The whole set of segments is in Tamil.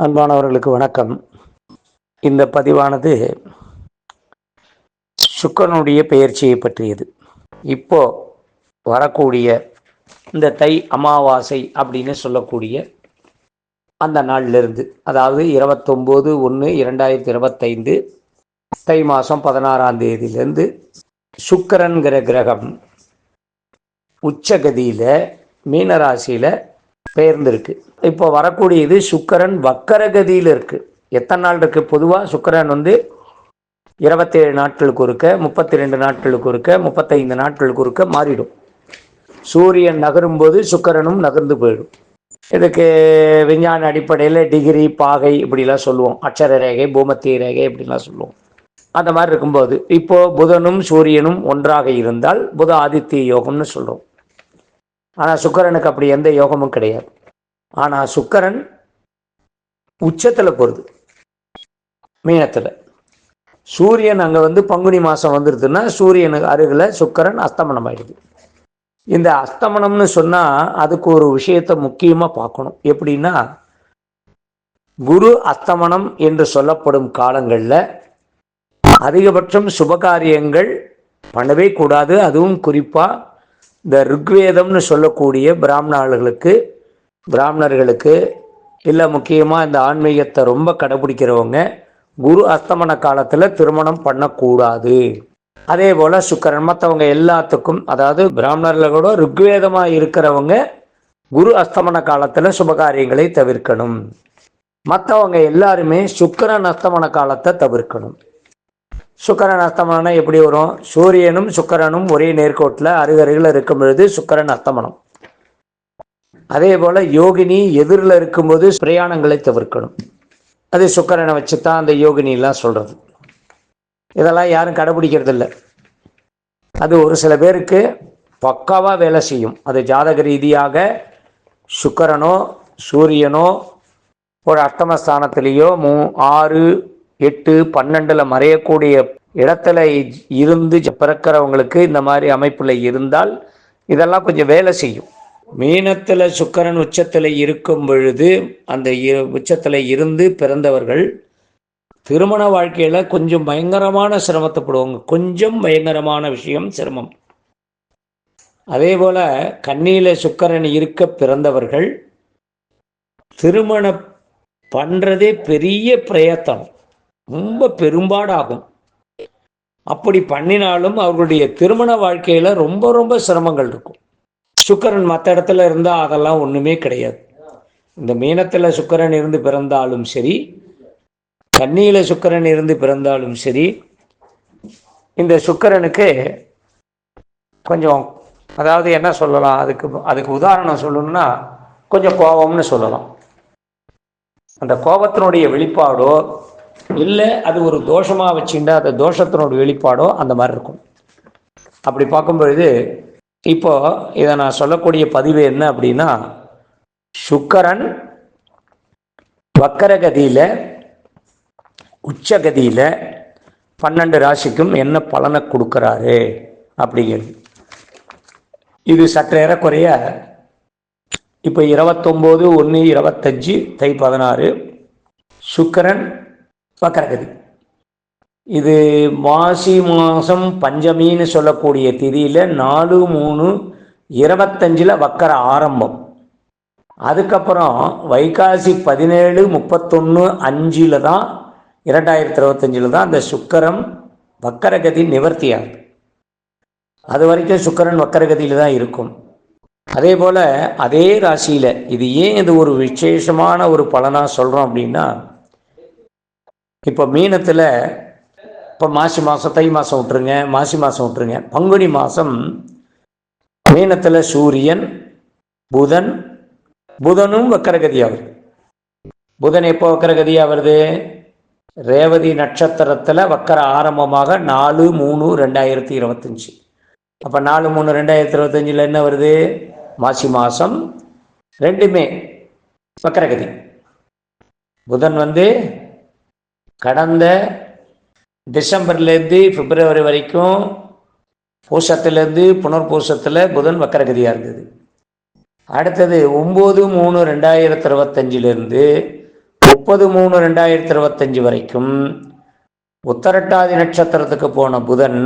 அன்பானவர்களுக்கு வணக்கம். இந்த பதிவானது சுக்கரனுடைய பெயர்ச்சியை பற்றியது. இப்போ வரக்கூடிய இந்த தை அமாவாசை அப்படின்னு சொல்லக்கூடிய அந்த நாளிலிருந்து அதாவது இருபத்தொம்போது ஒன்று இரண்டாயிரத்தி இருபத்தைந்து தை மாதம் பதினாறாம் தேதியிலேருந்து சுக்கரன்கிற கிரகம் உச்சகதியில் மீனராசியில் பெயர்ந்திருக்கு. இப்போ வரக்கூடியது சுக்கரன் வக்கரகதியில் இருக்குது எத்தனை நாள் இருக்குது பொதுவாக சுக்கரன் வந்து இருபத்தேழு நாட்களுக்கு இருக்க முப்பத்தி ரெண்டு நாட்களுக்கு இருக்க முப்பத்தைந்து நாட்களுக்கு இருக்க மாறிடும். சூரியன் நகரும்போது சுக்கரனும் நகர்ந்து போயிடும். இதுக்கு விஞ்ஞான அடிப்படையில் டிகிரி பாகை இப்படிலாம் சொல்லுவோம். அக்ஷர ரேகை பூமத்திய ரேகை இப்படிலாம் சொல்லுவோம். அந்த மாதிரி இருக்கும்போது இப்போ புதனும் சூரியனும் ஒன்றாக இருந்தால் புத ஆதித்ய யோகம்னு சொல்கிறோம் ஆனால் சுக்கரனுக்கு அப்படி எந்த யோகமும் கிடையாது. ஆனால் சுக்கரன் உச்சத்தில் போகிறது மீனத்தில். சூரியன் அங்கே வந்து பங்குனி மாதம் வந்துடுதுன்னா சூரியனுக்கு அருகில் சுக்கரன் அஸ்தமனம் ஆயிடுது. இந்த அஸ்தமனம்னு சொன்னால் அதுக்கு ஒரு விஷயத்தை முக்கியமாக பார்க்கணும். எப்படின்னா குரு அஸ்தமனம் என்று சொல்லப்படும் காலங்களில் அதிகபட்சம் சுபகாரியங்கள் பண்ணவே கூடாது. அதுவும் குறிப்பாக இந்த ருக்வேதம்னு சொல்லக்கூடிய பிராமணர்களுக்கு பிராமணர்களுக்கு இல்லை முக்கியமாக இந்த ஆன்மீகத்தை ரொம்ப கடைபிடிக்கிறவங்க குரு அஸ்தமன காலத்தில் திருமணம் பண்ணக்கூடாது. அதே போல் சுக்கரன் மற்றவங்க எல்லாத்துக்கும் அதாவது பிராமணர்கள் கூட ருக்வேதமாக இருக்கிறவங்க குரு அஸ்தமன காலத்தில் சுபகாரியங்களை தவிர்க்கணும். மற்றவங்க எல்லாருமே சுக்கரன் அஸ்தமன காலத்தை தவிர்க்கணும். சுக்கரன் அஸ்தமனம்னா எப்படி வரும்? சூரியனும் சுக்கரனும் ஒரே நேர்கோட்டில் அருகருகில் இருக்கும் பொழுது சுக்கரன் அஸ்தமனம் அதே போல் யோகினி எதிரில் இருக்கும்போது பிரயாணங்களை தவிர்க்கணும். அது சுக்கரனை வச்சு தான் அந்த யோகினிலாம் சொல்கிறது இதெல்லாம் யாரும் கடைபிடிக்கிறது இல்லை அது ஒரு சில பேருக்கு பக்காவாக வேலை செய்யும். அது ஜாதக ரீதியாக சுக்கரனோ சூரியனோ ஒரு அஷ்டமஸ்தானத்திலேயோ மூ ஆறு எட்டு பன்னெண்டுல மறையக்கூடிய இடத்துல இருந்து பிறக்கிறவங்களுக்கு இந்த மாதிரி அமைப்பில் இருந்தால் இதெல்லாம் கொஞ்சம் வேலை செய்யும். மீனத்தில் சுக்கரன் உச்சத்தில் இருக்கும் பொழுது அந்த உச்சத்தில் இருந்து பிறந்தவர்கள் திருமண வாழ்க்கையில் கொஞ்சம் பயங்கரமான சிரமத்தைப்படுவாங்க கொஞ்சம் பயங்கரமான விஷயம் சிரமம். அதே போல் கண்ணியில் சுக்கரன் இருக்க பிறந்தவர்கள் திருமணம் பண்ணுறதே பெரிய பிரயத்தனம். ரொம்ப பெரும்பாடாகும். அப்படி பண்ணினாலும் அவர்களுடைய திருமண வாழ்க்கையில் ரொம்ப ரொம்ப சிரமங்கள் இருக்கும். சுக்கரன் மற்ற இடத்துல இருந்தால் அதெல்லாம் ஒன்றுமே கிடையாது. இந்த மீனத்தில் சுக்கரன் இருந்து பிறந்தாலும் சரி கன்னியில் சுக்கரன் இருந்து பிறந்தாலும் சரி இந்த சுக்கரனுக்கு கொஞ்சம் அதாவது என்ன சொல்லலாம் அதுக்கு அதுக்கு உதாரணம் சொல்லணும்னா கொஞ்சம் கோபம்னு சொல்லலாம். அந்த கோபத்தினுடைய வெளிப்பாடோ இல்லை அது ஒரு தோஷமாக வச்சுட்டா அந்த தோஷத்தினோட வெளிப்பாடோ அந்த மாதிரி இருக்கும். அப்படி பார்க்கும்பொழுது இப்போ இதை நான் சொல்லக்கூடிய பதிவு என்ன அப்படின்னா சுக்கரன் வக்கரகதியில் உச்சகதியில் பன்னெண்டு ராசிக்கும் என்ன பலனை கொடுக்குறாரு அப்படிங்கிறது. இது சற்று ஏறக்குறைய இப்போ இருபத்தொம்போது ஒன்று இருபத்தஞ்சி தை பதினாறு சுக்கரன் வக்கரகதி இது மாசி மாதம் பஞ்சமின்னு சொல்லக்கூடிய திதியில் நாலு மூணு இருபத்தஞ்சில் வக்கர ஆரம்பம். அதுக்கப்புறம் வைகாசி பதினேழு முப்பத்தொன்று அஞ்சில் தான் இரண்டாயிரத்தி இருபத்தஞ்சில் தான் அந்த சுக்கரம் வக்கரகதி நிவர்த்தி ஆகுது அது வரைக்கும் சுக்கரன் வக்கரகதியில் தான் இருக்கும். அதே போல் அதே ராசியில் இது ஏன் இது ஒரு விசேஷமான ஒரு பலனாக சொல்கிறோம் அப்படின்னா இப்போ மீனத்தில் இப்போ மாசி மாதம் தை மாதம் விட்டுருங்க மாசி மாதம் விட்டுருங்க. பங்குனி மாதம் மீனத்தில் சூரியன் புதன் புதனும் வக்கரகதியாக வருது புதன் எப்போ வக்கரகதியாக வருது ரேவதி நட்சத்திரத்தில் வக்கர ஆரம்பமாக நாலு மூணு ரெண்டாயிரத்தி இருபத்தஞ்சி. அப்போ நாலு மூணு ரெண்டாயிரத்தி இருபத்தஞ்சில் என்ன வருது? மாசி மாதம் ரெண்டுமே வக்கரகதி. புதன் வந்து கடந்த டிசம்பர்லேருந்து பிப்ரவரி வரைக்கும் பூசத்துலேருந்து புனர்பூசத்தில் புதன் வக்கரகதியாக இருந்தது. அடுத்தது ஒம்பது மூணு ரெண்டாயிரத்தி இருபத்தஞ்சிலிருந்து முப்பது மூணு ரெண்டாயிரத்தி இருபத்தஞ்சு வரைக்கும் உத்தரட்டாதி நட்சத்திரத்துக்கு போன புதன்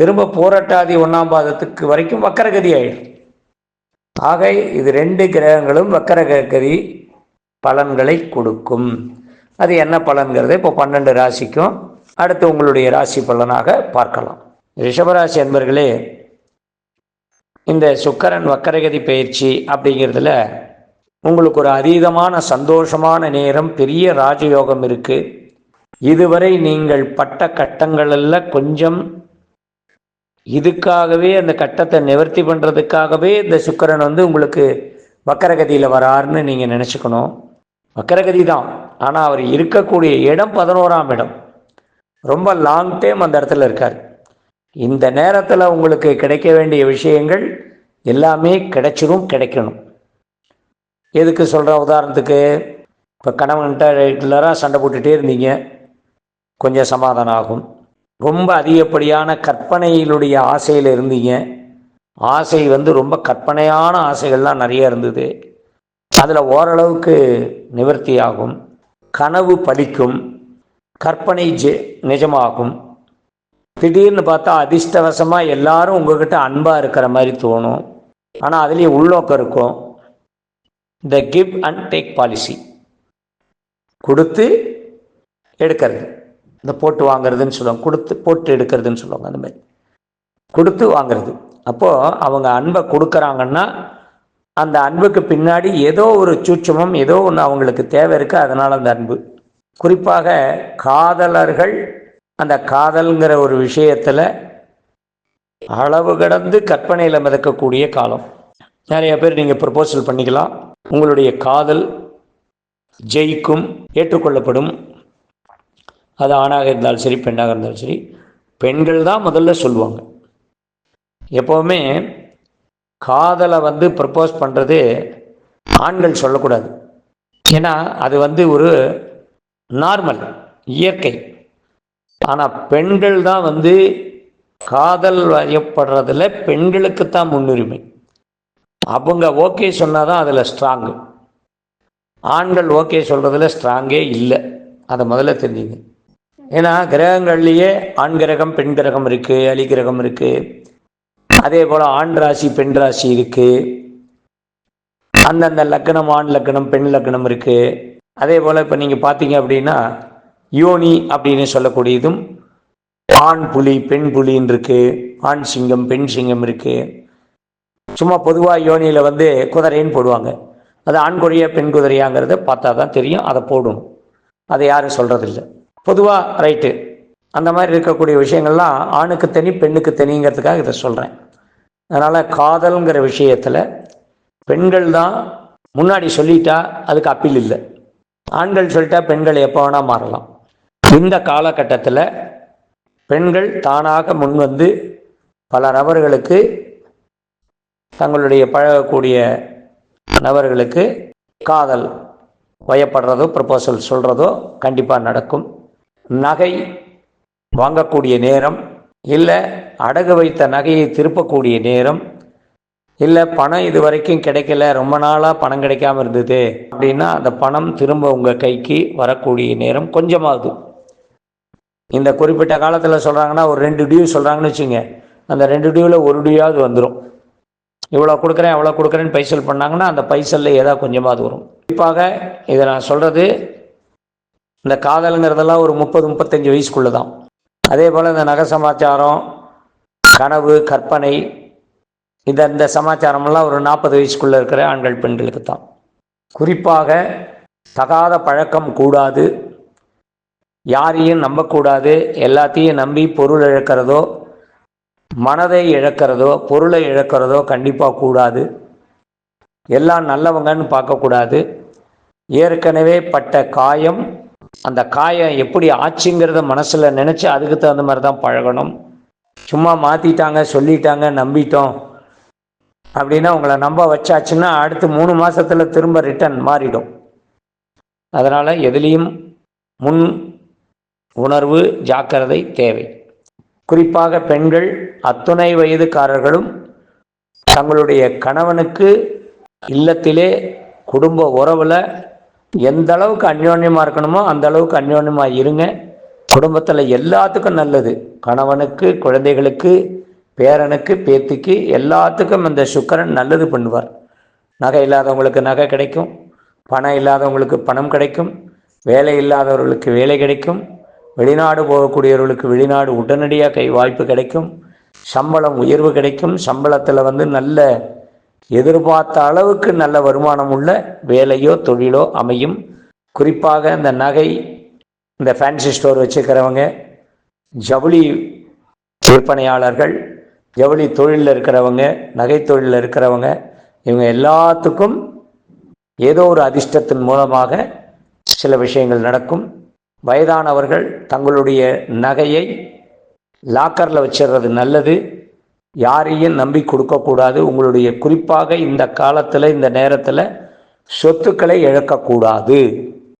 திரும்ப போரட்டாதி ஒன்றாம் பாதத்துக்கு வரைக்கும் வக்கரகதி ஆயிடும் ஆக இது ரெண்டு கிரகங்களும் வக்கரகதி பலன்களை கொடுக்கும். அது என்ன பலன்கிறது இப்போ பன்னெண்டு ராசிக்கும் அடுத்து உங்களுடைய ராசி பலனாக பார்க்கலாம். ரிஷபராசி அன்பர்களே இந்த சுக்கரன் வக்கரகதி பயிற்சி அப்படிங்கிறதுல உங்களுக்கு ஒரு அதீதமான சந்தோஷமான நேரம் பெரிய ராஜயோகம் இருக்கு. இதுவரை நீங்கள் பட்ட கட்டங்களெல்லாம் கொஞ்சம் இதுக்காகவே அந்த கட்டத்தை நிவர்த்தி பண்ணுறதுக்காகவே இந்த சுக்கரன் வந்து உங்களுக்கு வக்கரகதியில் வராருன்னு நீங்கள் நினச்சிக்கணும். வக்கரகதி தான். ஆனால் அவர் இருக்கக்கூடிய இடம் பதினோராம் இடம். ரொம்ப லாங் டைம் அந்த இடத்துல இருக்கார். இந்த நேரத்தில் உங்களுக்கு கிடைக்க வேண்டிய விஷயங்கள் எல்லாமே கிடைச்சிரும் கிடைக்கணும். எதுக்கு சொல்கிற உதாரணத்துக்கு இப்போ கணவன்கிட்ட ரெகுலராக சண்டை போட்டுகிட்டே இருந்தீங்க. கொஞ்சம் சமாதானம் ஆகும். ரொம்ப அதிகப்படியான கற்பனையினுடைய ஆசையில் இருந்தீங்க. ஆசை வந்து ரொம்ப கற்பனையான ஆசைகள்லாம் நிறைய இருந்தது. அதில் ஓரளவுக்கு நிவர்த்தி ஆகும் கனவு பலிக்கும் கற்பனை ஜெ நிஜமாகும். திடீர்னு பார்த்தா அதிர்ஷ்டவசமாக எல்லாரும் உங்ககிட்ட அன்பாக இருக்கிற மாதிரி தோணும். ஆனால் அதுலேயும் உள்நோக்கம் இருக்கும். The give and take policy கொடுத்து எடுக்கிறது. இந்த போட்டு வாங்குறதுன்னு சொல்லுவாங்க. கொடுத்து போட்டு எடுக்கிறதுன்னு சொல்லுவாங்க அந்த மாதிரி. கொடுத்து வாங்குறது. அப்போது அவங்க அன்பை கொடுக்குறாங்கன்னா அந்த அன்புக்கு பின்னாடி ஏதோ ஒரு சூட்சமம் ஏதோ ஒன்று அவங்களுக்கு தேவை இருக்குது அதனால் அந்த அன்பு. குறிப்பாக காதலர்கள் அந்த காதல்ங்கிற ஒரு விஷயத்தில் அளவு கடந்து கற்பனையில் மிதக்கக்கூடிய காலம். நிறைய பேர் நீங்கள் ப்ரப்போசல் பண்ணிக்கலாம். உங்களுடைய காதல் ஜெயிக்கும் ஏற்றுக்கொள்ளப்படும். அது ஆணாக இருந்தாலும் சரி பெண்ணாக இருந்தாலும் சரி பெண்கள் தான் முதல்ல சொல்லுவாங்க. எப்போவுமே காதலை வந்து ப்ரப்போஸ் பண்ணுறது ஆண்கள் சொல்லக்கூடாது. ஏன்னா அது வந்து ஒரு நார்மல் இயற்கை. ஆனால் பெண்கள் தான் வந்து காதல் வயப்படுறதுல பெண்களுக்கு தான் முன்னுரிமை. அவங்க ஓகே சொன்னால் தான் அதில் ஸ்ட்ராங்கு ஆண்கள் ஓகே சொல்கிறதுல ஸ்ட்ராங்கே இல்லை. அதை முதல்ல தெரிஞ்சுங்க. ஏன்னா கிரகங்கள்லேயே ஆண் கிரகம் பெண் கிரகம் இருக்குது அலி கிரகம் இருக்குது அதே போல் ஆண் ராசி பெண் ராசி இருக்குது அந்தந்த லக்கணம் ஆண் லக்கணம் பெண் லக்கணம் இருக்குது அதே போல் இப்போ நீங்கள் பார்த்தீங்க அப்படின்னா யோனி அப்படின்னு சொல்லக்கூடியதும் ஆண் புலி பெண் புலின்னு இருக்குது ஆண் சிங்கம் பெண் சிங்கம் இருக்குது சும்மா பொதுவாக யோனியில் வந்து குதிரைன்னு போடுவாங்க. அது ஆண் குதிரையா பெண் குதிரையாங்கிறத பார்த்தா தான் தெரியும். அதை போடும் அதை யாரும் சொல்கிறதில்ல பொதுவாக ரைட்டு. அந்த மாதிரி இருக்கக்கூடிய விஷயங்கள்லாம் ஆணுக்கு தனி பெண்ணுக்கு தனிங்கிறதுக்காக இதை சொல்கிறேன் அதனால் காதல்ங்கிற விஷயத்தில் பெண்கள் தான் முன்னாடி சொல்லிட்டா அதுக்கு அப்பீல் இல்லை. ஆண்கள் சொல்லிட்டா பெண்கள் எப்போ வேணால் மாறலாம். இந்த காலகட்டத்தில் பெண்கள் தானாக முன்வந்து பல நபர்களுக்கு தங்களுடைய பழகக்கூடிய நபர்களுக்கு காதல் வயப்படுறதோ ப்ரப்போசல் சொல்கிறதோ கண்டிப்பாக நடக்கும். நகை வாங்கக்கூடிய நேரம் இல்லை அடகு வைத்த நகையை திருப்பக்கூடிய நேரம். இல்லை பணம் இது வரைக்கும் கிடைக்கல ரொம்ப நாளாக பணம் கிடைக்காம இருந்தது. அப்படின்னா அந்த பணம் திரும்ப உங்கள் கைக்கு வரக்கூடிய நேரம் கொஞ்சமாகுது. இந்த குறிப்பிட்ட காலத்தில் சொல்கிறாங்கன்னா ஒரு ரெண்டு டியூ சொல்கிறாங்கன்னு வச்சுங்க. அந்த ரெண்டு டியூவில் ஒரு டியூவாவது வந்துடும் இவ்வளோ கொடுக்குறேன் அவ்வளோ கொடுக்குறேன்னு பைசல் பண்ணாங்கன்னா அந்த பைசலில் ஏதாவது கொஞ்சமாவது வரும். குறிப்பாக இதை நான் சொல்கிறது இந்த காதலுங்கிறதெல்லாம் ஒரு முப்பது முப்பத்தஞ்சு வயசுக்குள்ளே தான் அதே போல் இந்த நகை சமாச்சாரம் கனவு கற்பனை இந்த இந்த சமாச்சாரமெல்லாம் ஒரு நாற்பது வயசுக்குள்ளே இருக்கிற ஆண்கள் பெண்களுக்கு தான். குறிப்பாக தகாத பழக்கம் கூடாது யாரையும் நம்பக்கூடாது எல்லாத்தையும் நம்பி பொருள் இழக்கிறதோ மனதை இழக்கிறதோ பொருளை இழக்கிறதோ கண்டிப்பாக கூடாது. எல்லாம் நல்லவங்கன்னு பார்க்கக்கூடாது. ஏற்கனவே பட்ட காயம் அந்த காயம் எப்படி ஆச்சுங்கிறத மனசில் நினச்சி அதுக்கு தகுந்த மாதிரி தான் பழகணும். சும்மா மாற்றிட்டாங்க சொல்லிட்டாங்க நம்பிட்டோம் அப்படின்னா உங்களை நம்ப வச்சாச்சுன்னா அடுத்து மூணு மாதத்தில் திரும்ப ரிட்டர்ன் மாறிடும். அதனால் எதுலேயும் முன் உணர்வு ஜாக்கிரதை தேவை. குறிப்பாக பெண்கள் அத்துணை வயதுக்காரர்களும் தங்களுடைய கணவனுக்கு இல்லத்திலே குடும்ப உறவில் எந்த அளவுக்கு அந்யோன்யமாக இருக்கணுமோ அந்த அளவுக்கு அந்யோன்யமாக இருங்க. குடும்பத்தில் எல்லாத்துக்கும் நல்லது. கணவனுக்கு குழந்தைகளுக்கு பேரனுக்கு பேத்திக்கு எல்லாத்துக்கும் இந்த சுக்கரன் நல்லது பண்ணுவார். நகை இல்லாதவங்களுக்கு நகை கிடைக்கும். பணம் இல்லாதவங்களுக்கு பணம் கிடைக்கும். வேலை இல்லாதவர்களுக்கு வேலை கிடைக்கும். வெளிநாடு போகக்கூடியவர்களுக்கு வெளிநாடு உடனடியாக கை வாய்ப்பு கிடைக்கும். சம்பளம் உயர்வு கிடைக்கும். சம்பளத்தில் வந்து நல்ல எதிர்பார்த்த அளவுக்கு நல்ல வருமானம் உள்ள வேலையோ தொழிலோ அமையும். குறிப்பாக இந்த நகை இந்த ஃபேன்சி ஸ்டோர் வச்சுருக்கிறவங்க ஜவுளி விற்பனையாளர்கள் ஜவுளி தொழிலில் இருக்கிறவங்க நகை தொழிலில் இருக்கிறவங்க இவங்க எல்லாத்துக்கும் ஏதோ ஒரு அதிர்ஷ்டத்தின் மூலமாக சில விஷயங்கள் நடக்கும். வயதானவர்கள் தங்களுடைய நகையை லாக்கரில் வச்சிடுறது நல்லது. யாரையும் நம்பி கொடுக்கக்கூடாது. உங்களுடைய குறிப்பாக இந்த காலத்தில் இந்த நேரத்தில் சொத்துக்களை இழக்கக்கூடாது.